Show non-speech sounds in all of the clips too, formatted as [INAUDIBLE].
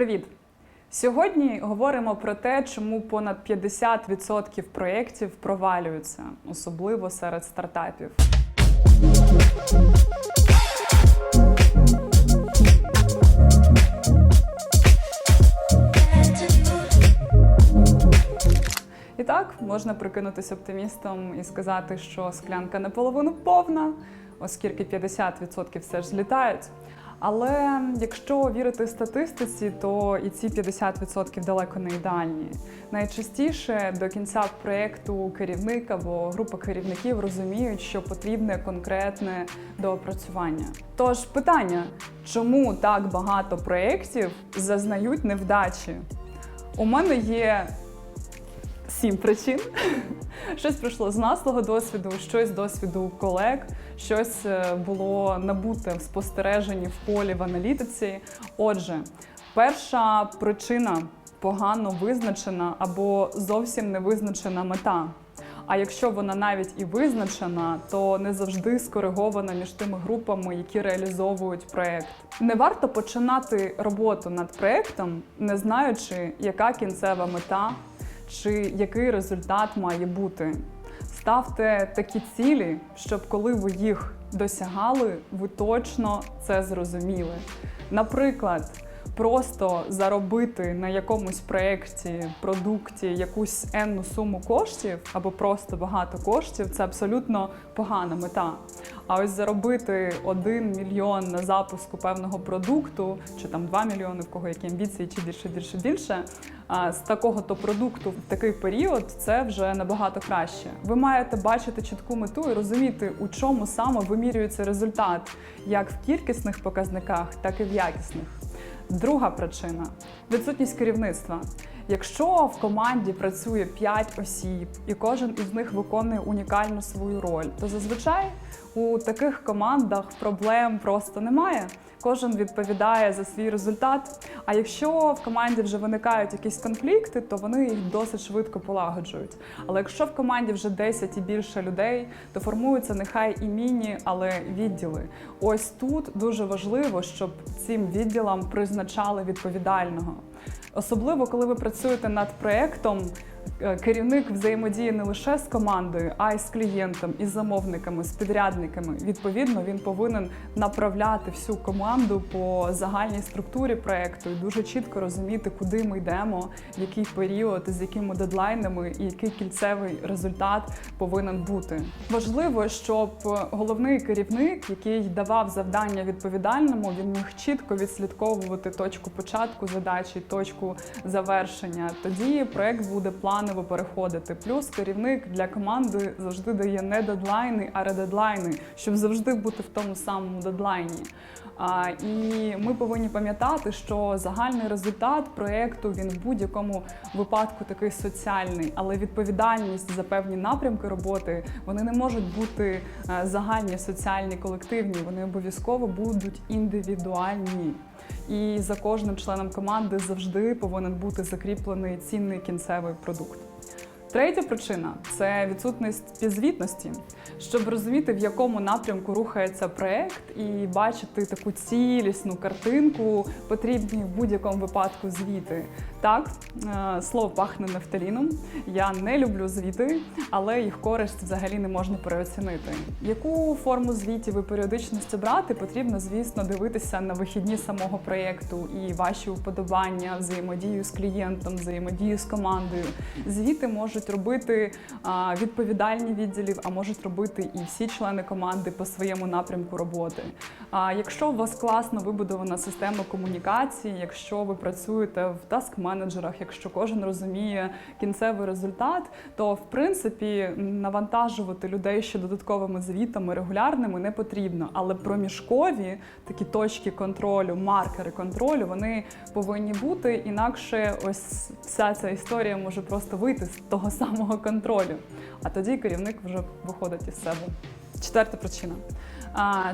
Привіт! Сьогодні говоримо про те, чому понад 50% проєктів провалюються, особливо серед стартапів. І так, можна прикинутися оптимістом і сказати, що склянка наполовину повна, оскільки 50% все ж злітають. Але якщо вірити статистиці, то і ці 50% далеко не ідеальні. Найчастіше до кінця проєкту керівник або група керівників розуміють, що потрібне конкретне доопрацювання. Тож питання, чому так багато проєктів зазнають невдачі? У мене є сім причин. [LAUGHS] Щось прийшло з наслого досвіду, щось з досвіду колег, щось е, було набуте в спостереженні в полі в аналітиці. Отже, перша причина погано визначена або зовсім не визначена мета. А якщо вона навіть і визначена, то не завжди скоригована між тими групами, які реалізовують проект. Не варто починати роботу над проектом, не знаючи, яка кінцева мета чи який результат має бути. Ставте такі цілі, щоб коли ви їх досягали, ви точно це зрозуміли. Наприклад, просто заробити на якомусь проєкті, продукті якусь енну суму коштів або просто багато коштів це абсолютно погана мета. А ось заробити 1 мільйон на запуску певного продукту, чи там 2 мільйони, в кого які амбіції, чи більше, більше, більше. З такого то продукту в такий період це вже набагато краще. Ви маєте бачити чітку мету і розуміти, у чому саме вимірюється результат, як в кількісних показниках, так і в якісних. Друга причина відсутність керівництва. Якщо в команді працює 5 осіб і кожен із них виконує унікальну свою роль, то зазвичай у таких командах проблем просто немає. Кожен відповідає за свій результат. А якщо в команді вже виникають якісь конфлікти, то вони їх досить швидко полагоджують. Але якщо в команді вже 10 і більше людей, то формуються нехай і міні, але відділи. Ось тут дуже важливо, щоб цим відділам призначали відповідального. Особливо, коли ви працюєте над проєктом, е, керівник взаємодіє не лише з командою, а й з клієнтом, із замовниками, з підрядниками. Відповідно, він повинен направляти всю команду по загальній структурі проєкту і дуже чітко розуміти, куди ми йдемо, який період, з якими дедлайнами і який кільцевий результат повинен бути. Важливо, щоб головний керівник, який давав завдання відповідальному, він міг чітко відслідковувати точку початку задачі, точку завершення. Тоді проект буде планово переходити. Плюс керівник для команди завжди дає не дедлайни, а редедлайни, щоб завжди бути в тому самому дедлайні. А, і ми повинні пам'ятати, що загальний результат проєкту він в будь-якому випадку такий соціальний, але відповідальність за певні напрямки роботи вони не можуть бути е, загальні, соціальні, колективні. Вони обов'язково будуть індивідуальні. І за кожним членом команди завжди повинен бути закріплений цінний кінцевий продукт. Третя причина це відсутність підзвітності. Щоб розуміти, в якому напрямку рухається проект, і бачити таку цілісну картинку, потрібні в будь-якому випадку звіти. Так, е, слово пахне нафталіном. Я не люблю звіти, але їх користь взагалі не можна переоцінити. Яку форму звітів і періодичності брати, потрібно, звісно, дивитися на вихідні самого проєкту і ваші уподобання, взаємодію з клієнтом, взаємодію з командою. Звіти можуть робити відповідальні відділів, а можуть робити і всі члени команди по своєму напрямку роботи. А якщо у вас класно вибудована система комунікації, якщо ви працюєте в таск-менеджерах, якщо кожен розуміє кінцевий результат, то в принципі навантажувати людей ще додатковими звітами регулярними не потрібно. Але проміжкові такі точки контролю, маркери контролю, вони повинні бути інакше, ось вся ця історія може просто вийти з того самого контролю. А тоді керівник вже виходить із себе. Четверта причина.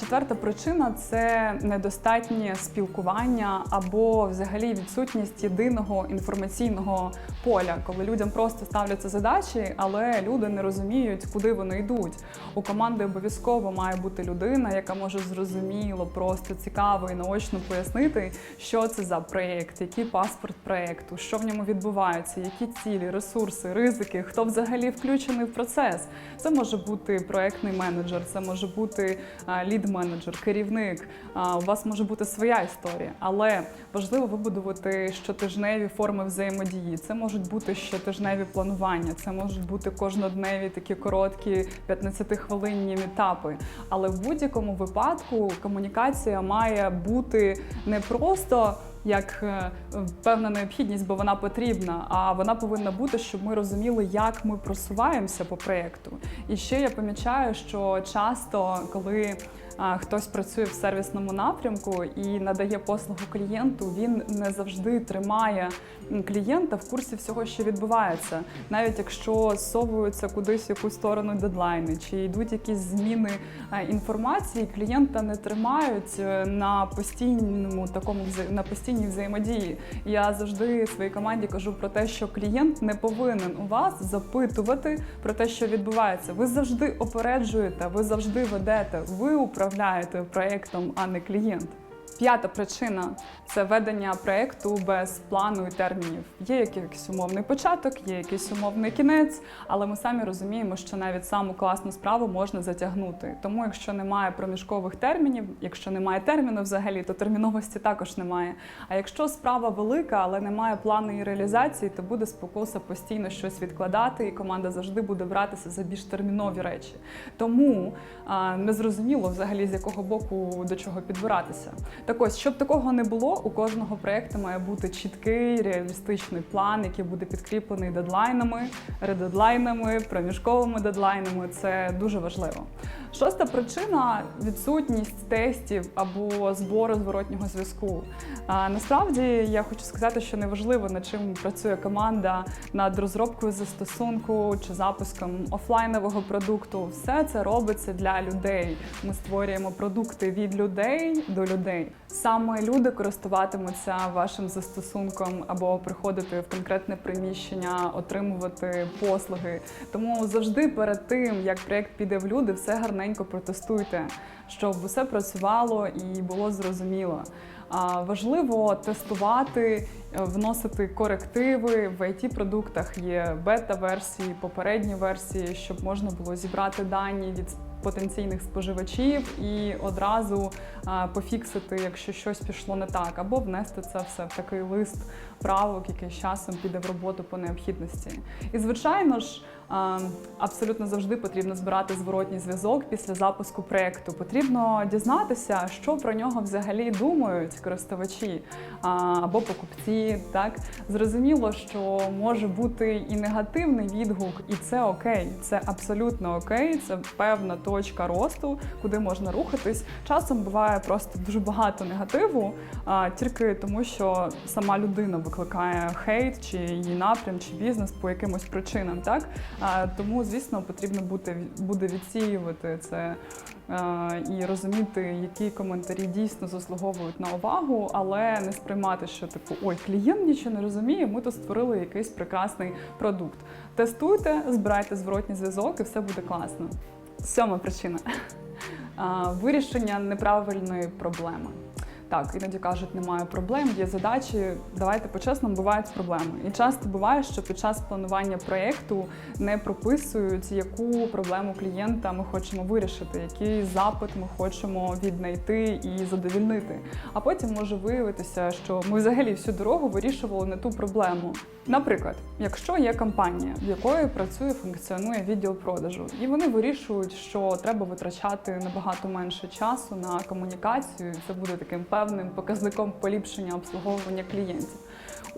Четверта причина це недостатнє спілкування або взагалі відсутність єдиного інформаційного поля, коли людям просто ставляться задачі, але люди не розуміють, куди вони йдуть. У команди обов'язково має бути людина, яка може зрозуміло, просто цікаво і наочно пояснити, що це за проєкт, який паспорт проєкту, що в ньому відбувається, які цілі, ресурси, ризики, хто взагалі включений в процес. Це може бути проєктний менеджер, це може бути лід-менеджер, керівник. У вас може бути своя історія, але важливо вибудувати щотижневі форми взаємодії. Це можуть бути щотижневі планування, це можуть бути кожнодневі такі короткі 15-хвилинні етапи. Але в будь-якому випадку комунікація має бути не просто як е, певна необхідність, бо вона потрібна. А вона повинна бути, щоб ми розуміли, як ми просуваємося по проєкту. І ще я помічаю, що часто, коли хтось працює в сервісному напрямку і надає послугу клієнту, він не завжди тримає клієнта в курсі всього, що відбувається, навіть якщо зсовуються кудись в якусь сторону дедлайни, чи йдуть якісь зміни інформації, клієнта не тримають е, на постійному такому на постійній взаємодії. Я завжди своїй команді кажу про те, що клієнт не повинен у вас запитувати про те, що відбувається. Ви завжди опереджуєте, ви завжди ведете, ви управляєте проєктом, а не клієнт. П'ята причина це ведення проєкту без плану і термінів. Є якийсь умовний початок, є якийсь умовний кінець, але ми самі розуміємо, що навіть саму класну справу можна затягнути. Тому, якщо немає проміжкових термінів, якщо немає терміну взагалі, то терміновості також немає. А якщо справа велика, але немає плану і реалізації, то буде спокуса постійно щось відкладати, і команда завжди буде братися за більш термінові речі. Тому а, незрозуміло взагалі з якого боку до чого підбиратися. Так ось, щоб такого не було, у кожного проєкту має бути чіткий реалістичний план, який буде підкріплений дедлайнами, редедлайнами, проміжковими дедлайнами. Це дуже важливо. Шоста причина відсутність тестів або збору зворотнього зв'язку. А, насправді я хочу сказати, що неважливо над чим працює команда над розробкою застосунку чи запуском офлайнового продукту. Все це робиться для людей. Ми створюємо продукти від людей до людей. Саме люди користуватимуться вашим застосунком або приходити в конкретне приміщення, отримувати послуги. Тому завжди перед тим, як проєкт піде в люди, все гарненько протестуйте, щоб усе працювало і було зрозуміло. Важливо тестувати, е, вносити корективи в it продуктах Є бета-версії, попередні версії, щоб можна було зібрати дані від потенційних споживачів і одразу пофіксити, якщо щось пішло не так, або внести це все в такий лист правок, який з часом піде в роботу по необхідності. І звичайно ж. Абсолютно завжди потрібно збирати зворотній зв'язок після запуску проєкту. Потрібно дізнатися, що про нього взагалі думають користувачі або покупці. Так зрозуміло, що може бути і негативний відгук, і це окей. Це абсолютно окей. Це певна точка росту, куди можна рухатись. Часом буває просто дуже багато негативу, тільки тому, що сама людина викликає хейт, чи її напрям, чи бізнес по якимось причинам. Так тому, звісно, потрібно бути буде відсіювати це і розуміти, які коментарі дійсно заслуговують на увагу, але не сприймати, що типу ой, клієнт нічого не розуміє. Ми тут створили якийсь прекрасний продукт. Тестуйте, збирайте зворотній зв'язок, і все буде класно. Сьома причина [LAUGHS] вирішення неправильної проблеми. Так, іноді кажуть, немає проблем, є задачі. Давайте по-чесному, бувають проблеми. І часто буває, що під час планування проєкту не прописують, яку проблему клієнта ми хочемо вирішити, який запит ми хочемо віднайти і задовільнити. А потім може виявитися, що ми взагалі всю дорогу вирішували не ту проблему. Наприклад, якщо є компанія, в якої працює, функціонує відділ продажу, і вони вирішують, що треба витрачати набагато менше часу на комунікацію, це буде таким певним показником поліпшення обслуговування клієнтів.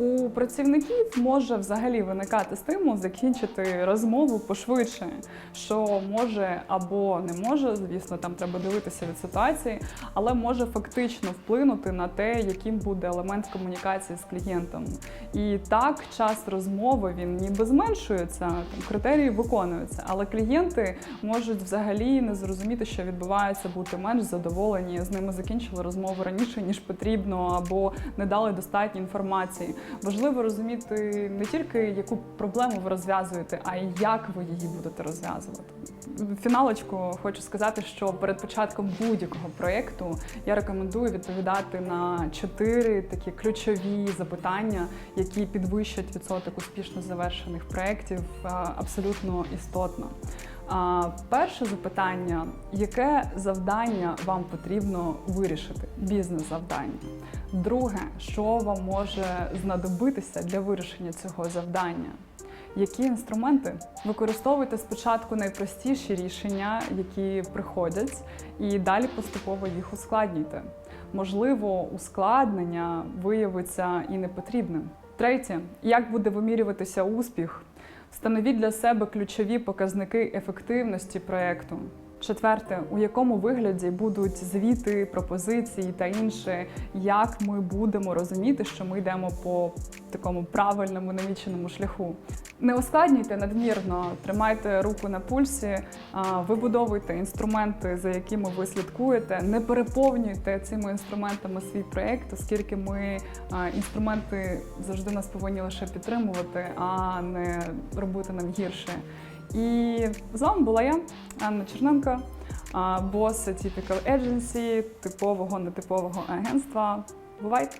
У працівників може взагалі виникати стимул закінчити розмову пошвидше, що може або не може, звісно, там треба дивитися від ситуації, але може фактично вплинути на те, яким буде елемент комунікації з клієнтом. І так, час розмови він ніби зменшується, там критерії виконуються, але клієнти можуть взагалі не зрозуміти, що відбувається, бути менш задоволені. З ними закінчили розмову раніше ніж потрібно, або не дали достатньо інформації. Важливо розуміти не тільки яку проблему ви розв'язуєте, а й як ви її будете розв'язувати. Фіналочку хочу сказати, що перед початком будь-якого проєкту я рекомендую відповідати на чотири такі ключові запитання, які підвищать відсоток успішно завершених проєктів абсолютно істотно. А, перше запитання: яке завдання вам потрібно вирішити? Бізнес-завдання. Друге, що вам може знадобитися для вирішення цього завдання? Які інструменти використовуйте спочатку найпростіші рішення, які приходять, і далі поступово їх ускладнюйте. Можливо, ускладнення виявиться і непотрібним. Третє, як буде вимірюватися успіх? Встановіть для себе ключові показники ефективності проєкту. Четверте, у якому вигляді будуть звіти, пропозиції та інше, як ми будемо розуміти, що ми йдемо по такому правильному наміченому шляху. Не ускладнюйте надмірно, тримайте руку на пульсі, вибудовуйте інструменти, за якими ви слідкуєте. Не переповнюйте цими інструментами свій проєкт, оскільки ми інструменти завжди нас повинні лише підтримувати, а не робити нам гірше. І з вами була я, Анна Черненко, бос Typical Agency, типового нетипового агентства. Бувайте!